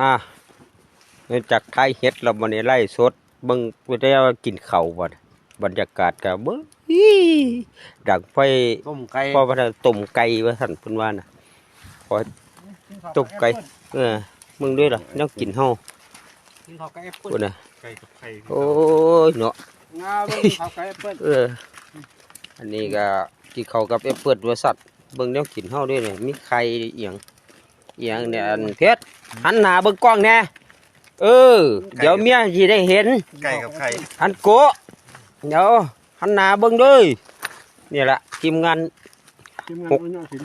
อ่าเนื่องจากไทยเฮ็ดแล้ววันนี้ไล่สดเบิ่งบ่ได้ว่ากินข้าวบ่บรรยากาศก็เบิ่งอีดังไฟต้มไก่พอว่าจะต้มไก่ว่าซั่นเพิ่นว่าน่ะพอต้มไก่เออมึงด้วยล่ะยังกินเฮากินข้าวไก่แอปเปิ้ลพุ่นน่ะไก่กับไข่โอ้ยเนาะงาเบิ่งข้าวไก่แอปเปิ้ลเอออันนี้ก็กินข้าวกับแอปเปิลว่าสัตว์เบิ่งแนวกินเฮาด้วยนี่มีไข่เอียงเอียงเนี่ยอันเพชรหันหน้าเบิ่งกล้องแน่เออ เดี๋ยวเมียสิได้เห็น ไก่กับไข่หันโกะเดี๋ยวหันหน้าเบิ่งเด้วยนี่ล่ะทีมงาน ทีมงานหกวันนี้ถึง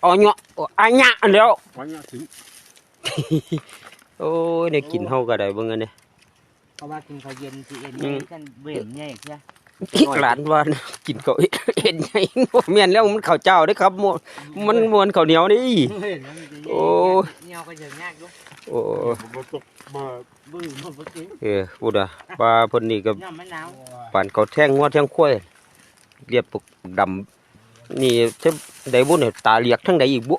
เอาเนาะอันยะอันเดียววันนี้ถึงโอ้ยได้กินเฮาก็ได้เบิ่งอันนี้ เพราะว่ากินข้าวเย็นสิเอ็นอืมกันเบื่อใหญ่ใช่ อีกหลานว่ากินข้าวเห็นไงบ่แม่นแล้วมันข้าวเจ้าเด้อครับมมันมวนข้าวเหนียวนี่เห็นแล้วมันจะโอ้ยเงี้ยวก็จะยากอยู่โอ้ยบ่ตกบ่บื้อมันบ่กินเออพูดอะว่าเพิ่นนี่ก็น้ำมะนาวปานเขาแท่งงัวแท่งควายเรียบปกดำนี่เทบได้บุญเนี่ยตาเลียกทั้งใดอีกบุ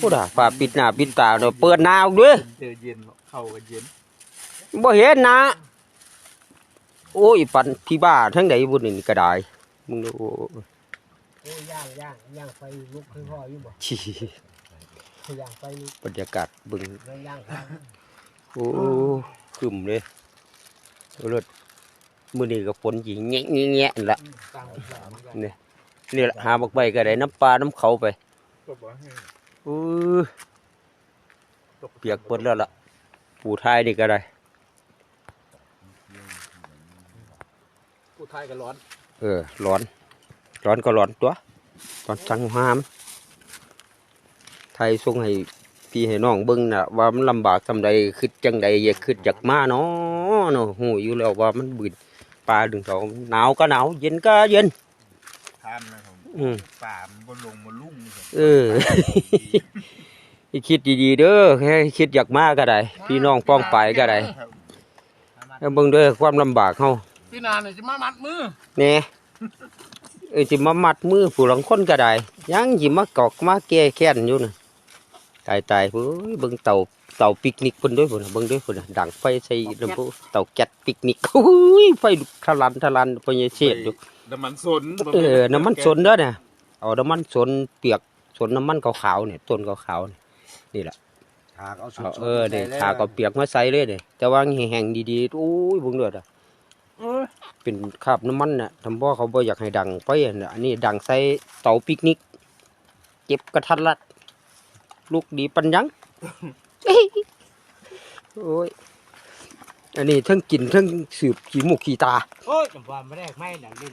พูดอะฝ่าปิดหน้าปิดตาเนาะเปิดหน้าออกด้วยเจอเย็นเข้ากันเย็นบ่เห็นนะ โอ้ยปันที่บ้าทั้งใดบุญนี่ก็ได้มึงดูโอ้ยโอ้ยย่างย่างย่างไฟลุกคือพ่ออยู่บ่ชี้ย่างไฟลุกบรรยากาศเบึงแล้วย่างไฟโอ้ขึ้มเลยเอารถมื้อนี้ก็ฝนสิแงะแงะๆนั่นละตั้งไว้ก่อนนี่นี่ละหาบักใบก็ได้น้ำปลาน้ำเขาไปก็บ่ให้อู้เปียกเปิดแล้วล่ะปูทายนี่ก็ได้ ผู้ไทยก็ร้อน เออร้อน ร้อนก็ร้อนตัวร้อนจังหาม ไทยส่งให้พี่ให้น้องเบิ่งน่ะ ว่ามันลำบากทำใดคิดจังใดอย่าคิดจากมาเนาะเนาะหูอยู่แล้วว่ามันบืนปลาดึงเขาหนาวก็หนาวเย็นก็เย็นทานนะครับอืมป่ามันบ่ลงมาลุ่มครับเออให้คิดดีๆเด้อแค่คิดอยากมาก็ได้ พี่น้องป้องไปก็ได้ครับแล้วเบิ่งเด้อความลำบากเฮา พี่นานเนี่ยจะมามัดมือแหน่เออสิมามัดมือผู้หลังคนก็ได้ยังสิมากอกมาแก้แค้นอยู่น่ะตายตายเฮ้ยเบิ่งเต่าเต่าปิกนิกเพิ่นด้วยพุ่นน่ะเบิ่งด้วยพุ่นน่ะดังไฟใส่ลำโพงเต่าแก๊สปิกนิกโอ้ยไฟลุกทะลันทะลันเพิ่นจะเสียดอยู่น้ำมันสนเออน้ำมันสนเด้อเนี่ยเอาน้ำมันสนเปียกสนน้ำมันขาวๆเนี่ยต้นขาวๆเนี่ยนี่แหละฉากเอาสุเอาดเออเนี่ยทาก็เปียกมาใส่เลยเนี่ยแต่ว่าแห้งๆดีๆโอ้ยเบิ่งเด้อเออ เป็นคราบน้ำมันน่ะทำบ่อเขาบ่อยากให้ดังไปนะอันนี้ดังใส่เตาปิกนิก เก็บกระทัดรัด ลูกดีปัญญังโอ้ยอันนี้ทั้งกินทั้งสืบขี้มูกขี้ตา โอ้ยจำว่ไม่ได้ไม่ดังเล่น